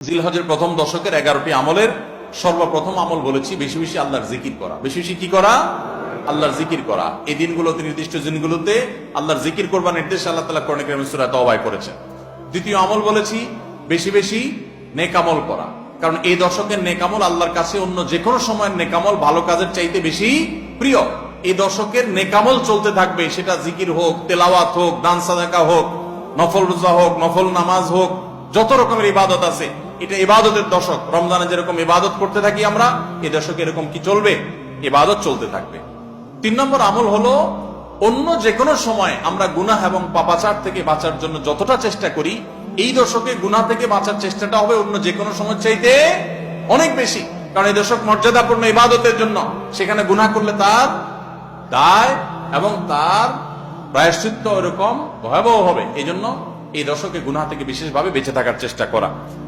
জিলহজের প্রথম দশকের এগারোটি আমলের সর্বপ্রথম আমল বলেছি, বেশি বেশি আল্লাহর জিকির করা। বেশি বেশি কি করা? আল্লাহর জিকির করা। এই দিনগুলোতে, নির্দিষ্ট দিনগুলোতে আল্লাহর জিকির করবার নির্দেশ আল্লাহ তালা করণে সুরা তবাই করেছেন। দ্বিতীয় আমল বলেছি, বেশি বেশি নেকামল করা। কারণ এই দশকের নেকামল আল্লাহর কাছে অন্য যে কোনো সময়ের নেকামল ভালো কাজের চাইতে বেশি প্রিয়। এই দশকের নেকামল চলতে থাকবে, সেটা জিকির হোক, তেলাওয়াত হোক, দান সাদাকা হোক, নফল রোজা হোক, নফল নামাজ হোক, যত রকমের ইবাদত আছে এটা ইবাদতের দশক। রমজানে যেরকম ইবাদত করতে থাকি আমরা, এ দশকে এরকম কি চলবে? ইবাদত চলতে থাকবে। তিন নম্বর আমল হলো, অন্য যে কোনো সময় আমরা গুনাহ এবং পাপাচার থেকে বাঁচার জন্য যতটা চেষ্টা করি, এই দশকে গুনাহ থেকে বাঁচার চেষ্টাটা হবে অন্য যে কোনো সময় চাইতে অনেক বেশি। কারণ এই দশক মর্যাদাপূর্ণ ইবাদতের জন্য। সেখানে গুনাহ করলে তার দায় এবং তার প্রায়শ্চিত্ত এরকম ভয়াবহ হবে। এই জন্য এই দশকে গুনাহ থেকে বিশেষভাবে বেঁচে থাকার চেষ্টা করা।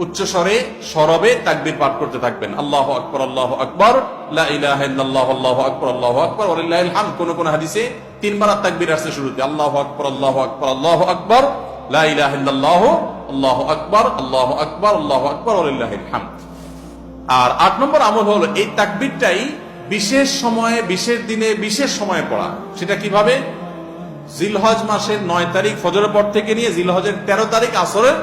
উচ্চ স্বরে সরবে তাকবির পাঠ করতে থাকবেন আল্লাহ আকবর আল্লাহ আকবর আল্লাহু আকবর আল্লাহ আকবর হামদ কোন কোন হাদিসে তিনবার তাকবীর আসছে শুরুতে আল্লাহু আকবর আল্লাহ আকবর আল্লাহু আকবর লা ইলাহা ইল্লাল্লাহ আল্লাহু আকবর আল্লাহু আকবর আল্লাহু আকবর হামদ আর আট নম্বর আমল হলো এই তাকবীরটাই বিশেষ সময়ে বিশেষ দিনে বিশেষ সময়ে পড়া সেটা কীভাবে জিলহজ মাসের নয় তারিখ ফজরের পর থেকে নিয়ে জিলহজের তেরো তারিখ আসরের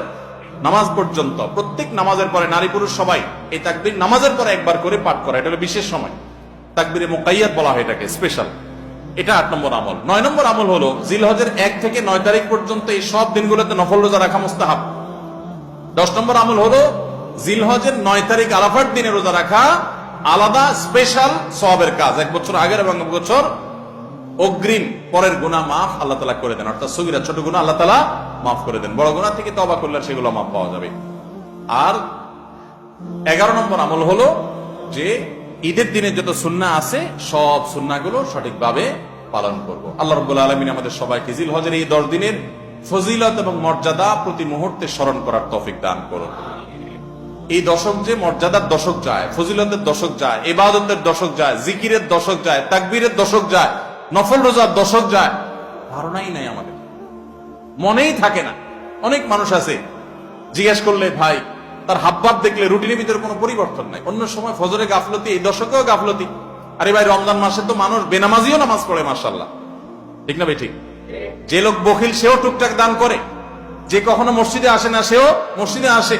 নামাজ পর্যন্ত, প্রত্যেক নামাজের পরে নারী পুরুষ সবাই এই তাকবির নামাজের পরে একবার করে পাঠ করা, এটা হলো বিশেষ সময়। তাকবীরে মোকাইয়াত বলা হয় এটাকে স্পেশাল এটা আট নম্বর আমল। নয় নম্বর আমল হলো, জিলহজের এক থেকে নয় তারিখ পর্যন্ত এই সব দিনগুলোতে নফল রোজা রাখা মুস্তাহাব। দশ নম্বর আমল হলো, জিলহজের নয় তারিখ আরাফার দিনে রোজা রাখা আলাদা স্পেশাল সবের কাজ। এক বছর আগের এবং এক বছর অগ্রিম, পরের গুণা মাফ আল্লাহ তালা করে দেন। অর্থাৎ সগিরা ছোট গুণা আল্লাহ তালা মাফ করে দেন। বড় গুণা থেকে তবা করলে সেগুলো মাফ পাওয়া যাবে। আর এগারো নম্বর আমল হলো যে ঈদের দিনে যত সুন্না আছে, সব সুন্নাগুলো সঠিকভাবে পালন করব। আল্লাহ রব্বুল আলমিন আমাদের সবাইকে জিল হজের এই দশ দিনের ফজিলত এবং মর্যাদা প্রতি মুহূর্তে স্মরণ করার তৌফিক দান করুন। এই দশক যে মর্যাদার দশক যায়, ফজিলতের দশক যায় এবাদতের দশক যায়, জিকিরের দশক যায়, তাকবীরের দশক যায়, নফল রোজার দশক যায়, ধারণাই নাই আমাদের। মনেই থাকে না। অনেক মানুষ আছে, জিজ্ঞেস করলে, ভাই, তার হাবভাব দেখলে রুটিনের ভিতরে কোনো পরিবর্তন নাই। অন্য সময় ফজরে গাফলতি, এই দশকেও গাফলতি। আরে ভাই, রমজান মাসে তো মানুষ বেনামাজিও নামাজ পড়ে মার্শাল্লাহ ঠিক না ভাই, ঠিক? যে লোক বখিল, সেও টুকটাক দান করে। যে কখনো মসজিদে আসে না, সেও মসজিদে আসে।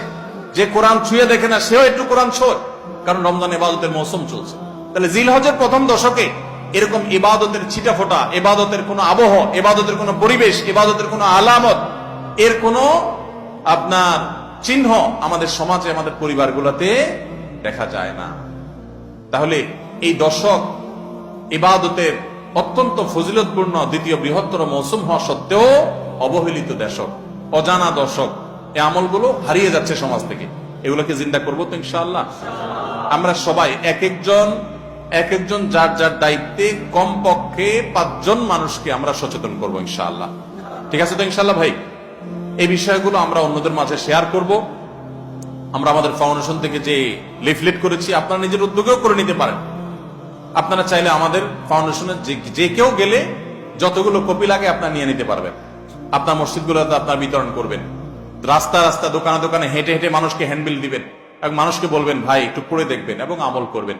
যে কোরআন ছুঁয়ে দেখে না, সেও একটু কোরআন ছোয় কারণ রমজান ইবাদতের মৌসুম চলছে। তাহলে জিলহজের প্রথম দশকে এরকম ইবাদতের ছিটা ফোটা এবাদতের কোনো আবহ এবাদতের কোনো পরিবেশ, ইবাদতের কোনো আলামত, এর কোনো আপনার চিহ্ন আমাদের সমাজে, আমাদের পরিবারগুলোতে দেখা যায় না। তাহলে এই দশক ইবাদতের অত্যন্ত ফজিলতপূর্ণ দ্বিতীয় বৃহত্তর মৌসুম হওয়া সত্ত্বেও অবহেলিত দেশক, অজানা দশক, এই আমলগুলো হারিয়ে যাচ্ছে সমাজ থেকে। এগুলোকে জিন্দা করব তো ইনশাআল্লাহ। আমরা সবাই এক একজন এক একজন যার যার দায়িত্বে কমপক্ষে পাঁচজন মানুষকে আমরা সচেতন করব ইনশাআল্লাহ। ঠিক আছে তো ইনশাআল্লাহ ভাই? এই বিষয়গুলো আমরা অন্যদের মাঝে শেয়ার করব। আমরা আমাদের ফাউন্ডেশন থেকে যে লিফলেট করেছি, আপনারা নিজের উদ্যোগেও করে নিতে পারেন। আপনারা চাইলে আমাদের ফাউন্ডেশনের যে যে কেউ গেলে যতগুলো কপি লাগে আপনারা নিয়ে নিতে পারবেন। আপনার মসজিদগুলোতে আপনার বিতরণ করবেন। রাস্তা রাস্তা, দোকানে দোকানে হেঁটে হেঁটে মানুষকে হ্যান্ডবিল দিবেন এবং মানুষকে বলবেন, ভাই, একটু পড়ে দেখবেন এবং আমল করবেন।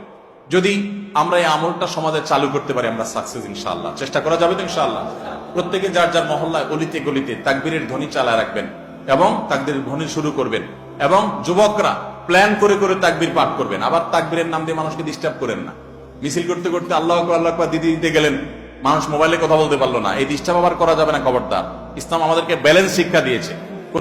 যদি আমরা এই আমলটা সমাজে চালু করতে পারি, আমরা সাকসেস ইনশাআল্লাহ। চেষ্টা করা যাবে তো ইনশাআল্লাহ। প্রত্যেকে যার যার মহল্লায় অলিতে গলিতে তাকবীরের ধ্বনি চালায় রাখবেন এবং তাকবীরের ধ্বনি শুরু করবেন এবং যুবকরা প্ল্যান করে করে তাকবীর পাঠ করবেন। আবার তাকবীরের নাম দিয়ে মানুষকে ডিস্টার্ব করেন না। মিছিল করতে করতে আল্লাহ আল্লাহ দিদি দিতে গেলেন। মানুষ মোবাইলে কথা বলতে পারল না। এই ডিস্টার্ব আবার করা যাবে না, খবরদার। ইসলাম আমাদেরকে ব্যালেন্স শিক্ষা দিয়েছে।